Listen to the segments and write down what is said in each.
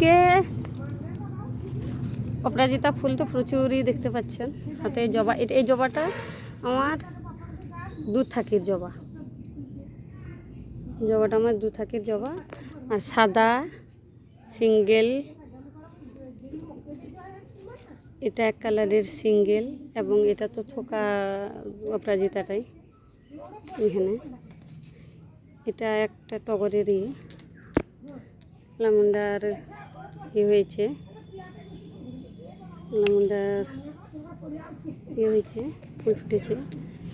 এদিকে অপরাজিতা ফুল তো প্রচুরই দেখতে পাচ্ছেন। সাথে জবা এই জবাটা আমার দু থাকির জবা। জবাটা আমার দু থাকির জবা। আর সাদা সিঙ্গেল, এটা এক কালারের সিঙ্গেল এবং এটা তো থোকা অপরাজিতাটাই এখানে। এটা একটা টগরেরই। লামুন্ডার ইয়ে হয়েছে। লামুন্ডার ইয়ে হয়েছে, ফুল ফুটেছে।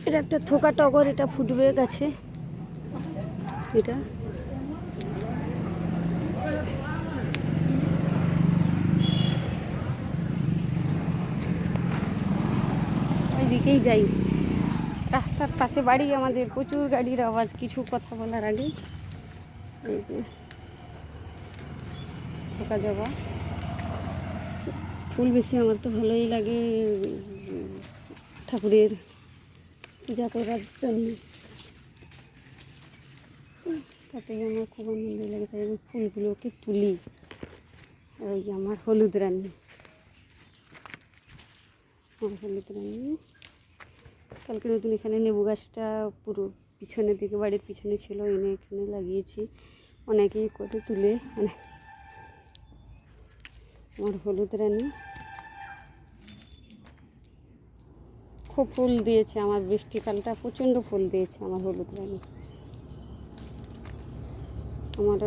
এটা একটা থোকা টগর, এটা ফুটবে গাছে। এটা। ওইদিকেই যাই। রাস্তার পাশে বাড়ি, আমাদের প্রচুর গাড়ির আওয়াজ, কিছু কথা বলার আগে। এই যে। থাকা যাওয়া ফুল বেশি আমার তো ভালোই লাগে, ঠাকুরের পূজা করার জন্য। তাতেই আমার খুব আনন্দ লাগে, তাই আমি ফুলগুলোকে তুলি। ওই আমার হলুদ রানী। আমার হলুদ রানী। কালকে নতুন এখানে লেবু গাছটা পুরো পিছনের দিকে, বাড়ির পিছনে ছিল, এনে এখানে লাগিয়েছি। অনেকেই করে তুলে মানে আমার হলুদ রানী। খুব ফুল দিয়েছে আমার বৃষ্টিকালটা, প্রচণ্ড ফুল দিয়েছে আমার হলুদ রানী। আমার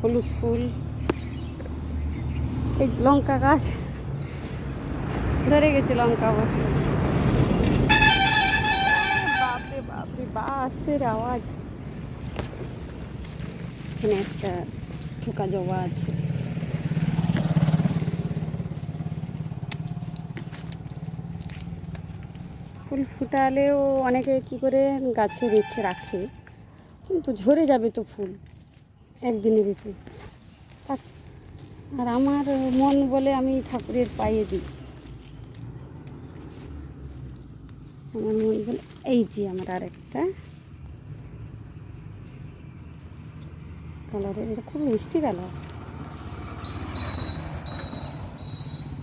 হলুদ ফুল। এই লঙ্কা গাছ। ধরে গেছে লঙ্কা অবশ্য। বাপরে বাপরে, বাসের আওয়াজ। এখানে একটা ঠোকা জবা আছে। ফুল ফুটালেও অনেকে কি করে গাছে রেখে রাখে, কিন্তু ঝরে যাবে তো ফুল একদিনে রেখে থাক। আর আমার মন বলে আমি ঠাকুরের পায়ে দিই। আমার মন বলে, এই যে আমার আরেকটা। কালারের এটা খুব মিষ্টি কালার।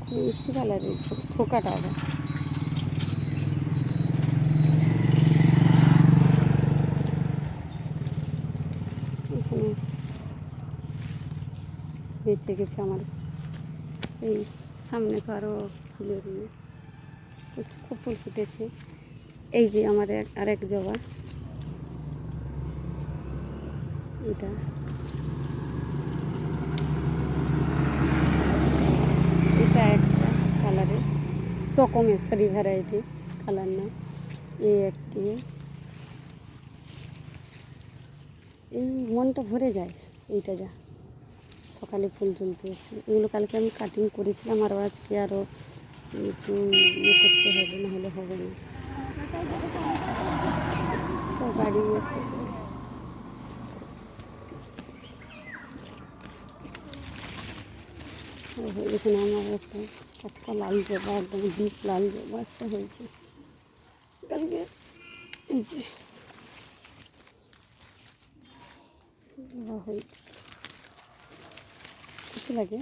খুব মিষ্টি কালারের থোকাটা আবার। এখানে বেঁচে গেছে আমার। এই সামনে তো আরও ফুলের ইয়ে। খুব ফুল ফুটেছে। এই যে আমার এক, আরেক জবা। এটা এটা একটা কালারের রকমের সারি ভ্যারাইটি কালার না। এই একটি। এই মনটা ভরে যায় এইটা যা। সকালে ফুল তুলতে এসে। এগুলো কালকে আমি কাটিং করেছিলাম আরও আজকে আরও একটু ইয়ে করতে হবে না হলে হবে না। তো গাড়ি ইয়ে করবে। এই যে এখানে আমার একটা টাটকা লাল জবা, একদম ডিপ লাল জবা একটা হয়েছে। কালকে এই যে কিছু লাগে?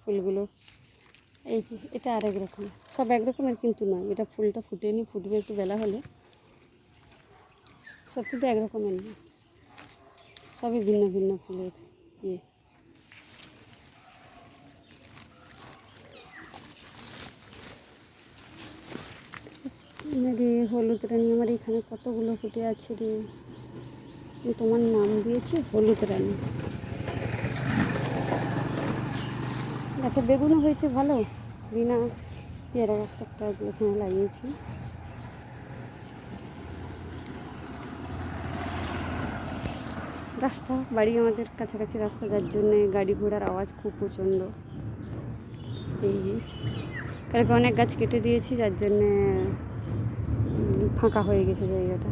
ফুলগুলো। এই যে, এটা আরেক রকম। সব এক রকমের কিন্তু নয়। এটা ফুলটা ফুটেনি ফুটবে একটু বেলা হলে। সব কিন্তু এক রকমের না সবই ভিন্ন ভিন্ন ফুলের ইয়ে। রে হলুদ রানী আমার এখানে কতগুলো ফুটে আছে রে। তোমার নাম দিয়েছি হলুদ রানী। গাছে বেগুনও হয়েছে ভালো? বিনা পেয়ারা গাছটা একটা এখানে লাগিয়েছি। রাস্তা, বাড়ি আমাদের কাছাকাছি রাস্তা, যার জন্যে গাড়ি ঘোড়ার আওয়াজ খুব প্রচণ্ড। এই কালকে অনেক গাছ কেটে দিয়েছি, যার জন্যে ফাঁকা হয়ে গেছে জায়গাটা।